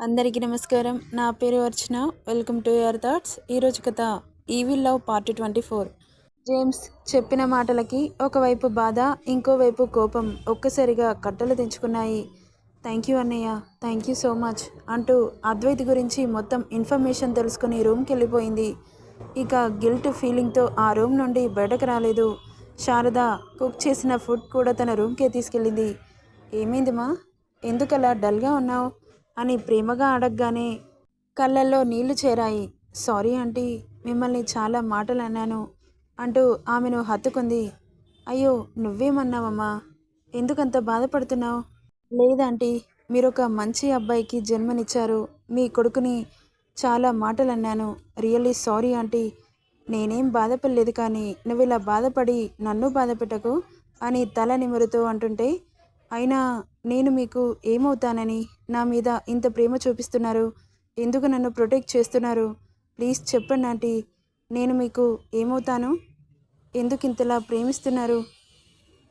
అందరికీ నమస్కారం. నా పేరు Archana. Welcome to your thoughts. ఈరోజు కథ evil love part twenty four. James చెప్పిన మాటలకి ఒకవైపు బాధ ఇంకోవైపు కోపం ఒక్కసారిగా కట్టలు తెంచుకున్నాయి. థ్యాంక్ యూ అన్నయ్య. థ్యాంక్ యూ సో మచ్ అంటూ అద్వైత్ గురించి మొత్తం ఇన్ఫర్మేషన్ తెలుసుకుని రూమ్కి వెళ్ళిపోయింది. ఇక గిల్ట్ ఫీలింగ్తో ఆ రూమ్ నుండి బయటకు రాలేదు. శారద కుక్ చేసిన ఫుడ్ కూడా తన రూమ్కే తీసుకెళ్ళింది. ఏమైందిమా ఎందుకలా డల్గా ఉన్నావు? అని ప్రేమగా అడగగానే కళ్ళల్లో నీళ్ళు చేరాయి. సారీ ఆంటీ మిమ్మల్ని చాలా మాటలు అన్నాను అంటూ ఆమెను హత్తుకుంది. అయ్యో నువ్వేమన్నావమ్మా? ఎందుకంత బాధపడుతున్నావు? లేదంటీ మీరొక మంచి అబ్బాయికి జన్మనిచ్చారు. మీ కొడుకుని చాలా మాటలు అన్నాను రియల్లీ సారీ ఆంటీ నేనేం బాధపడలేదు కానీ నువ్వు ఇలా బాధపడి నన్ను బాధపెట్టకు అని తల నిమురుతూ అంటుంటే అయినా నేను మీకు ఏమవుతానని? నా మీద ఇంత ప్రేమ చూపిస్తున్నారు? ఎందుకు నన్ను ప్రొటెక్ట్ చేస్తున్నారు? ప్లీజ్ చెప్పండి ఆంటీ. నేను మీకు ఏమవుతాను? ఎందుకు ఇంతలా ప్రేమిస్తున్నారు?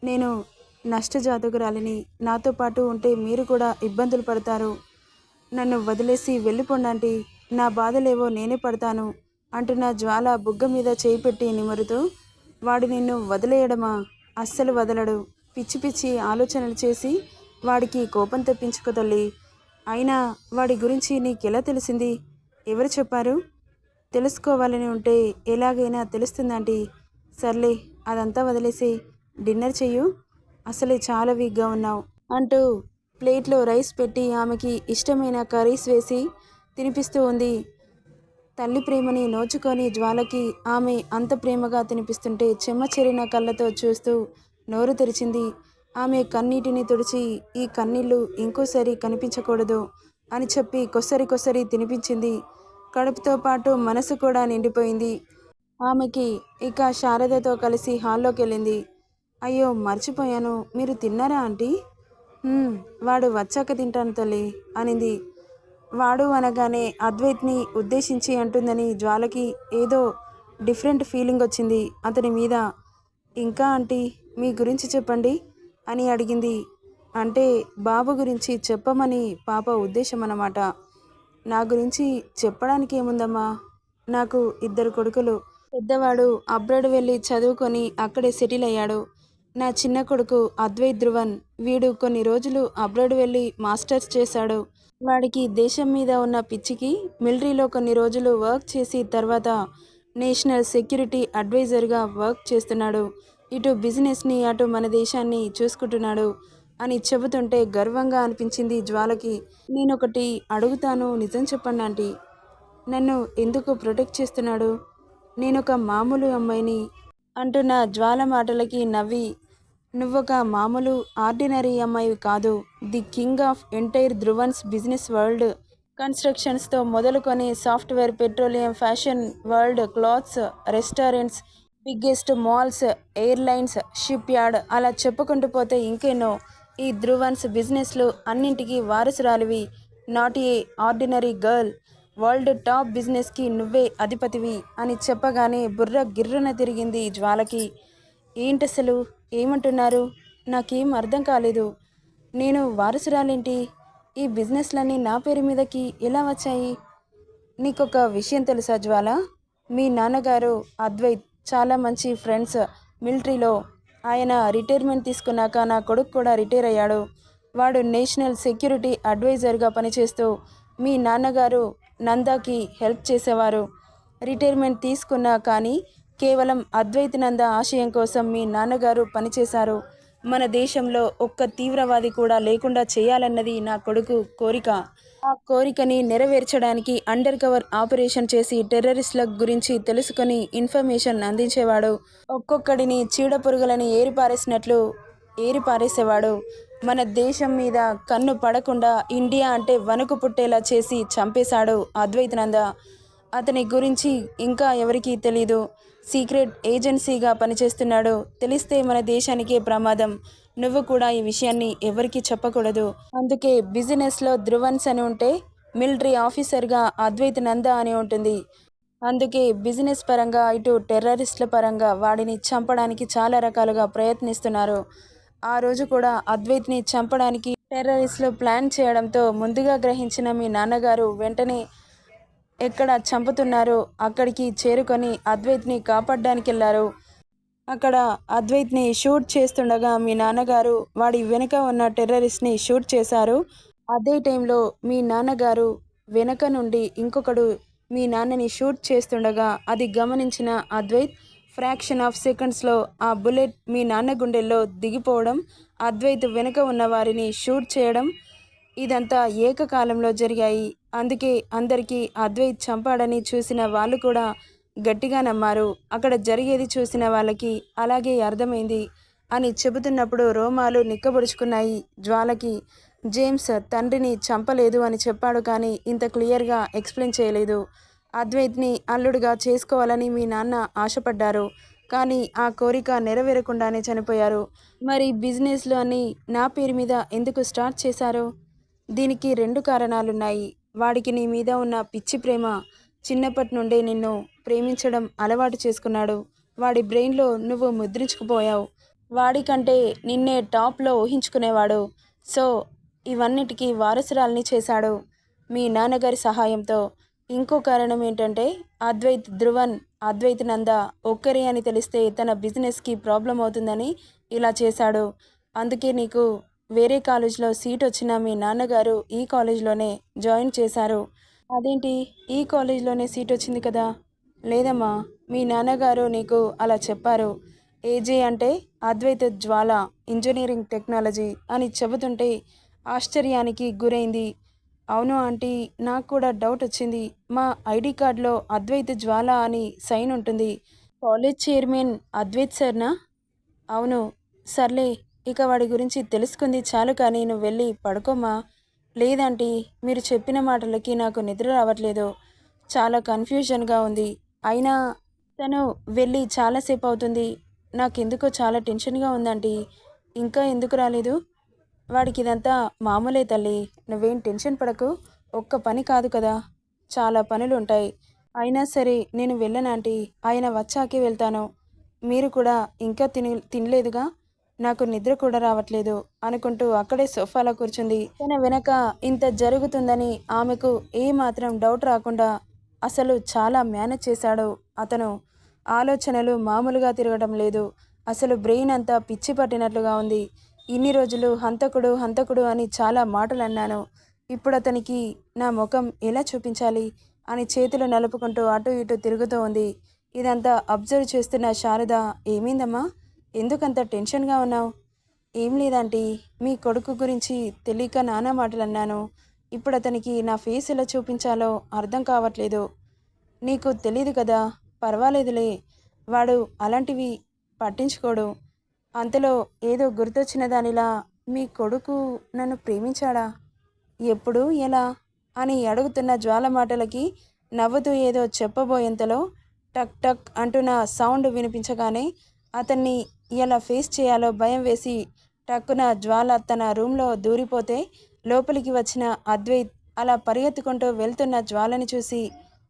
నేను నష్టజాతకురాలిని. నాతో పాటు ఉంటే మీరు కూడా ఇబ్బందులు పడతారు. నన్ను వదిలేసి వెళ్ళిపోండి నా బాధలేవో నేనే పడతాను అంటున్న జ్వాల బుగ్గ మీద చేయి పెట్టి వాడు నిన్ను వదిలేయడమా? అస్సలు వదలడు. పిచ్చి పిచ్చి ఆలోచనలు చేసి వాడికి కోపం తెప్పించుకో తల్లి. అయినా వాడి గురించి నీకెలా తెలిసింది? ఎవరు చెప్పారు? తెలుసుకోవాలని ఉంటే ఎలాగైనా తెలుస్తుందంటే సర్లే అదంతా వదిలేసి డిన్నర్ చెయ్యు. అసలే చాలా వీక్గా ఉన్నావు అంటూ ప్లేట్లో రైస్ పెట్టి ఆమెకి ఇష్టమైన కర్రీస్ వేసి తినిపిస్తూ ఉంది. తల్లి ప్రేమని నోచుకొని జ్వాలకి ఆమె అంత ప్రేమగా తినిపిస్తుంటే చెమ్మ చెరిన కళ్ళతో చూస్తూ నోరు తెరిచింది ఆమె కన్నీటిని తుడిచి ఈ కన్నీళ్ళు ఇంకోసారి కనిపించకూడదు అని చెప్పి కొసరి కొసరి తినిపించింది. కడుపుతో పాటు మనసు కూడా నిండిపోయింది. ఆమెకి ఇక శారదతో కలిసి హాల్లోకి వెళ్ళింది. అయ్యో మర్చిపోయాను. మీరు తిన్నారా ఆంటీ? వాడు వచ్చాక తింటాను తల్లి అనింది. వాడు అనగానే అద్వైత్ని ఉద్దేశించి అంటుందని జ్వాలకి ఏదో డిఫరెంట్ ఫీలింగ్ వచ్చింది అతని మీద. ఇంకా ఆంటీ మీ గురించి చెప్పండి. అని అడిగింది. అంటే బాబు గురించి చెప్పమని పాప ఉద్దేశం అన్నమాట. నా గురించి చెప్పడానికి ఏముందమ్మా? నాకు ఇద్దరు కొడుకులు. పెద్దవాడు అబ్రాడ్ వెళ్ళి చదువుకొని అక్కడే సెటిల్ అయ్యాడు. నా చిన్న కొడుకు అద్వైత్ ధ్రువన్ వీడు కొన్ని రోజులు అబ్రాడ్ వెళ్ళి మాస్టర్స్ చేశాడు. వాడికి దేశం మీద ఉన్న పిచ్చికి మిలిటరీలో కొన్ని రోజులు వర్క్ చేసి తర్వాత నేషనల్ సెక్యూరిటీ అడ్వైజర్గా వర్క్ చేస్తున్నాడు. ఇటు బిజినెస్ని అటు మన దేశాన్ని చూసుకుంటున్నాడు అని చెబుతుంటే గర్వంగా అనిపించింది జ్వాలకి. నేనొకటి అడుగుతాను నిజం చెప్పండి ఆంటీ. నన్ను ఎందుకు ప్రొటెక్ట్ చేస్తున్నాడు? నేనొక మామూలు అమ్మాయిని అంటున్న జ్వాల మాటలకి నవ్వి నువ్వొక మామూలు ఆర్డినరీ అమ్మాయి కాదు. The king of entire Dhruvans business world కన్స్ట్రక్షన్స్తో మొదలుకొని software petroleum fashion world clothes restaurants biggest malls airlines shipyard అలా చెప్పుకుంటూ పోతే ఇంకెన్నో. ఈ ధ్రువన్స్ బిజినెస్లు అన్నింటికీ వారసురాలివి. Not a ordinary girl. World top బిజినెస్కి నువ్వే అధిపతివి అని చెప్పగానే బుర్ర గిర్రున తిరిగింది జ్వాలకి. ఏంటసలు? ఏమంటున్నారు? నాకేం అర్థం కాలేదు. నేను వారసురాలేంటి? ఈ బిజినెస్లన్నీ నా పేరు మీదకి ఎలా వచ్చాయి? నీకొక విషయం తెలుసా జ్వాల? మీ నాన్నగారు అద్వైత్ చాలా మంచి ఫ్రెండ్స్. మిలిటరీలో ఆయన రిటైర్మెంట్ తీసుకున్నాక నా కొడుకు కూడా రిటైర్ అయ్యాడు. వాడు నేషనల్ సెక్యూరిటీ అడ్వైజర్గా పనిచేస్తూ మీ నాన్నగారు నందాకి హెల్ప్ చేసేవారు. రిటైర్మెంట్ తీసుకున్నా కానీ కేవలం అద్వైత నంద ఆశయం కోసం మీ నాన్నగారు పనిచేశారు. మన దేశంలో ఒక్క తీవ్రవాది కూడా లేకుండా చేయాలన్నది నా కొడుకు కోరిక. ఆ కోరికని నెరవేర్చడానికి అండర్ కవర్ ఆపరేషన్ చేసి టెర్రరిస్ట్ల గురించి తెలుసుకొని ఇన్ఫర్మేషన్ అందించేవాడు. ఒక్కొక్కడిని చీడపురుగులని ఏరిపారేసినట్లు ఏరిపారేసేవాడు. మన దేశం మీద కన్ను పడకుండా ఇండియా అంటే వణుకు పుట్టేలా చేసి చంపేశాడు అద్వైతనంద అతని గురించి ఇంకా ఎవరికీ తెలీదు. సీక్రెట్ ఏజెన్సీగా పనిచేస్తున్నాడు తెలిస్తే మన దేశానికే ప్రమాదం. నువ్వు కూడా ఈ విషయాన్ని ఎవరికీ చెప్పకూడదు. అందుకే బిజినెస్లో ధ్రువన్స్ అని ఉంటే మిలిటరీ ఆఫీసర్గా అద్వైత్ నంద అని ఉంటుంది. అందుకే బిజినెస్ పరంగా ఇటు టెర్రరిస్టుల పరంగా వాడిని చంపడానికి చాలా రకాలుగా ప్రయత్నిస్తున్నారు. ఆ రోజు కూడా అద్వైత్ని చంపడానికి టెర్రరిస్టులు ప్లాన్ చేయడంతో ముందుగా గ్రహించిన మీ నాన్నగారు వెంటనే ఎక్కడ చంపుతున్నారో అక్కడికి చేరుకొని అద్వైత్ని కాపాడడానికి వెళ్ళారు అక్కడ అద్వైత్ని షూట్ చేస్తుండగా మీ నాన్నగారు వాడి వెనుక ఉన్న టెర్రరిస్ట్ని షూట్ చేశారు. అదే టైంలో మీ నాన్నగారు వెనక నుండి ఇంకొకడు మీ నాన్నని షూట్ చేస్తుండగా అది గమనించిన అద్వైత్ ఫ్రాక్షన్ ఆఫ్ సెకండ్స్లో ఆ బుల్లెట్ మీ నాన్న గుండెల్లో దిగిపోవడం అద్వైత్ వెనుక ఉన్న వారిని షూట్ చేయడం ఇదంతా ఏకకాలంలో జరిగాయి. అందుకే అందరికీ అద్వైత్ చంపాడని చూసిన వాళ్ళు కూడా గట్టిగా నమ్మారు. అక్కడ జరిగేది చూసిన వాళ్ళకి అలాగే అర్థమైంది అని చెబుతున్నప్పుడు రోమాలు నిక్కబొడుచుకున్నాయి. జ్వాలకి జేమ్స్ తండ్రిని చంపలేదు అని చెప్పాడు కానీ ఇంత క్లియర్గా ఎక్స్ప్లెయిన్ చేయలేదు. అద్వైత్ని అల్లుడుగా చేసుకోవాలని మీ నాన్న ఆశపడ్డారు కానీ ఆ కోరిక నెరవేరకుండానే చనిపోయారు. మరి బిజినెస్లో అని నా పేరు మీద ఎందుకు స్టార్ట్ చేశారు? దీనికి రెండు కారణాలున్నాయి. వాడికి నీ మీద ఉన్న పిచ్చి ప్రేమ చిన్నప్పటి నుండే నిన్ను ప్రేమించడం అలవాటు చేసుకున్నాడు. వాడి బ్రెయిన్లో నువ్వు ముద్రించుకుపోయావు. వాడికంటే నిన్నే టాప్లో ఊహించుకునేవాడు. సో ఇవన్నిటికీ వారసురాల్ని చేశాడు మీ నాన్నగారి సహాయంతో. ఇంకో కారణం ఏంటంటే అద్వైత్ ధ్రువన్ అద్వైత్ నంద ఒక్కరే అని తెలిస్తే తన బిజినెస్కి ప్రాబ్లం అవుతుందని ఇలా చేశాడు. అందుకే నీకు వేరే కాలేజ్లో సీట్ వచ్చిన మీ నాన్నగారు ఈ కాలేజ్లోనే జాయిన్ చేశారు. అదేంటి? ఈ కాలేజ్లోనే సీట్ వచ్చింది కదా? లేదమ్మా మీ నాన్నగారు నీకు అలా చెప్పారు. ఏజే అంటే అద్వైత జ్వాల ఇంజనీరింగ్ టెక్నాలజీ అని చెబుతుంటే ఆశ్చర్యానికి గురైంది. అవును ఆంటీ నాకు కూడా డౌట్ వచ్చింది. మా ఐడి కార్డులో అద్వైత్ జ్వాల అని సైన్ ఉంటుంది. కాలేజ్ చైర్మన్ అద్వైత్ సార్నా? అవును. సర్లే ఇక వాడి గురించి తెలుసుకుంది చాలు కానీ నువ్వు వెళ్ళి పడుకోమా? లేదంటీ మీరు చెప్పిన మాటలకి నాకు నిద్ర రావట్లేదు. చాలా కన్ఫ్యూజన్గా ఉంది. అయినా తను వెళ్ళి చాలాసేపు అవుతుంది. నాకెందుకో చాలా టెన్షన్గా ఉందంటీ. ఇంకా ఎందుకు రాలేదు? వాడికి ఇదంతా మామూలే తల్లి. నువ్వేం టెన్షన్ పడకు. ఒక్క పని కాదు కదా. చాలా పనులు ఉంటాయి అయినా సరే నేను వెళ్ళనాంటి ఆయన వచ్చాకే వెళ్తాను. మీరు కూడా ఇంకా తిని తినలేదుగా? నాకు నిద్ర కూడా రావట్లేదు అనుకుంటూ అక్కడే సోఫాలో కూర్చుంది. తన వెనక ఇంత జరుగుతుందని ఆమెకు ఏ మాత్రం డౌట్ రాకుండా అసలు చాలా మేనేజ్ చేశాడు. అతను ఆలోచనలు మామూలుగా తిరగడం లేదు. అసలు బ్రెయిన్ అంతా పిచ్చి పట్టినట్లుగా ఉంది. ఇన్ని రోజులు హంతకుడు హంతకుడు అని చాలా మాటలు అన్నాను ఇప్పుడు అతనికి నా ముఖం ఎలా చూపించాలి అని చేతులు నలుపుకుంటూ అటు ఇటు తిరుగుతూ ఉంది. ఇదంతా అబ్జర్వ్ చేస్తున్న శారద ఏమైందమ్మా? ఎందుకంత టెన్షన్గా ఉన్నావు? ఏం లేదంటీ మీ కొడుకు గురించి తెలియక నానా మాటలు అన్నాను ఇప్పుడు అతనికి నా ఫేస్ ఎలా చూపించాలో అర్థం కావట్లేదు. నీకు తెలీదు కదా? పర్వాలేదులే. వాడు అలాంటివి పట్టించుకోడు. అంతలో ఏదో గుర్తొచ్చిన దానిలా మీ కొడుకు నన్ను ప్రేమించాడా? ఎప్పుడు ఎలా? అని అడుగుతున్న జ్వాల మాటలకి నవ్వుతూ ఏదో చెప్పబోయేంతలో టక్ టక్ అంటున్న సౌండ్ వినిపించగానే అతన్ని ఎలా ఫేస్ చేయాలో భయం వేసి టక్కున జ్వాల తన రూమ్లో దూరిపోతే లోపలికి వచ్చిన అద్వైత్ అలా పరిగెత్తుకుంటూ వెళ్తున్న జ్వాలని చూసి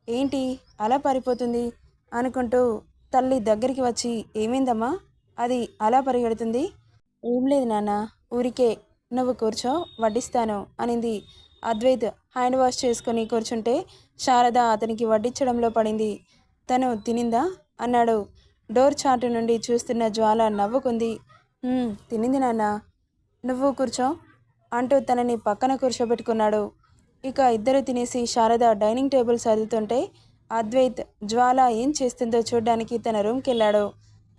ఏంటి? అలా పారిపోతుంది? అనుకుంటూ తల్లి దగ్గరికి వచ్చి ఏమైందమ్మా? అది అలా పరిగెడుతుంది? ఏం లేదు నాన్న ఊరికే నువ్వు కూర్చో వడ్డిస్తాను అనింది. అద్వైత్ హ్యాండ్ వాష్ చేసుకొని కూర్చుంటే శారద అతనికి వడ్డించడంలో పడింది. తను తినిందా? అన్నాడు. డోర్ చాటు నుండి చూస్తున్న జ్వాల నవ్వుకుంది. తినింది నాన్న. నువ్వు కూర్చో. అంటూ తనని పక్కన కూర్చోబెట్టుకున్నాడు. ఇక ఇద్దరు తినేసి శారద డైనింగ్ టేబుల్ సర్దుతుంటే అద్వైత్ జ్వాల ఏం చేస్తుందో చూడ్డానికి తన రూమ్కి వెళ్ళాడు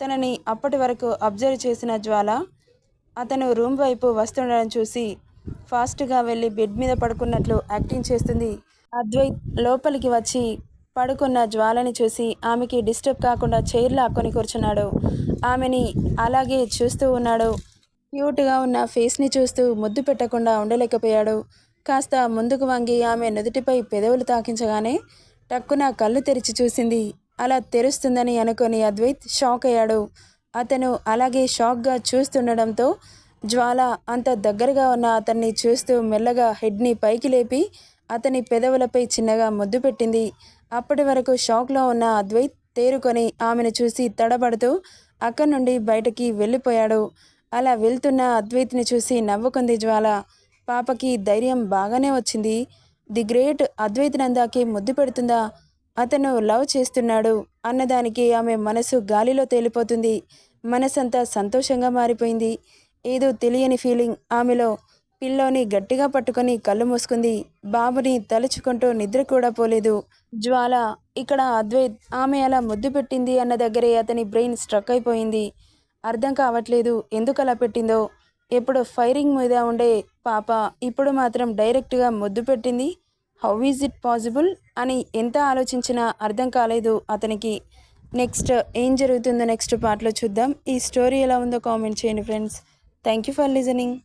తనని అప్పటి వరకు అబ్జర్వ్ చేసిన జ్వాల అతను రూమ్ వైపు వస్తుండడం చూసి ఫాస్ట్గా వెళ్ళి బెడ్ మీద పడుకున్నట్లు యాక్టింగ్ చేస్తుంది. అద్వైత్ లోపలికి వచ్చి పడుకున్న జ్వాలని చూసి ఆమెకి డిస్టర్బ్ కాకుండా చైర్లో ఆక్కొని కూర్చున్నాడు. ఆమెని అలాగే చూస్తూ ఉన్నాడు. క్యూట్గా ఉన్న ఫేస్ని చూస్తూ ముద్దు పెట్టకుండా ఉండలేకపోయాడు. కాస్త ముందుకు వంగి ఆమె నుదుటిపై పెదవులు తాకించగానే టక్కున కళ్ళు తెరిచి చూసింది. అలా తెరుస్తుందని అనుకొని అద్వైత్ షాక్ అయ్యాడు. అతను అలాగే షాక్గా చూస్తుండడంతో జ్వాల అంత దగ్గరగా ఉన్న అతన్ని చూస్తూ మెల్లగా హెడ్ని పైకి లేపి అతని పెదవులపై చిన్నగా ముద్దు పెట్టింది. అప్పటి వరకు షాక్లో ఉన్న అద్వైత్ తేరుకొని ఆమెను చూసి తడబడుతూ అక్కడి నుండి బయటకి వెళ్ళిపోయాడు. అలా వెళ్తున్న అద్వైత్ని చూసి నవ్వుకుంది జ్వాల. పాపకి ధైర్యం బాగానే వచ్చింది. ది గ్రేట్ అద్వైత్ నందాకి ముద్దు పెడుతుందా? అతను లవ్ చేస్తున్నాడు అన్నదానికి ఆమె మనసు గాలిలో తేలిపోతుంది. మనసంతా సంతోషంగా మారిపోయింది. ఏదో తెలియని ఫీలింగ్ ఆమెలో పిల్లోని గట్టిగా పట్టుకొని కళ్ళు మూసుకుంది. బాబుని తలుచుకుంటూ నిద్ర కూడా పోలేదు. జ్వాల ఇక్కడ అద్వైత్ ఆమె అలా ముద్దు పెట్టింది అన్న దగ్గరే అతని బ్రెయిన్ స్ట్రక్ అయిపోయింది. అర్థం కావట్లేదు ఎందుకు అలా పెట్టిందో. ఎప్పుడు ఫైరింగ్ మీద ఉండే పాప ఇప్పుడు మాత్రం డైరెక్ట్గా ముద్దు పెట్టింది. How is it possible? అని ఎంత ఆలోచించినా అర్థం కాలేదు అతనికి. నెక్స్ట్ ఏం జరుగుతుందో నెక్స్ట్ పార్ట్లో చూద్దాం. ఈ స్టోరీ ఎలా ఉందో కామెంట్ చేయండి friends. Thank you for listening.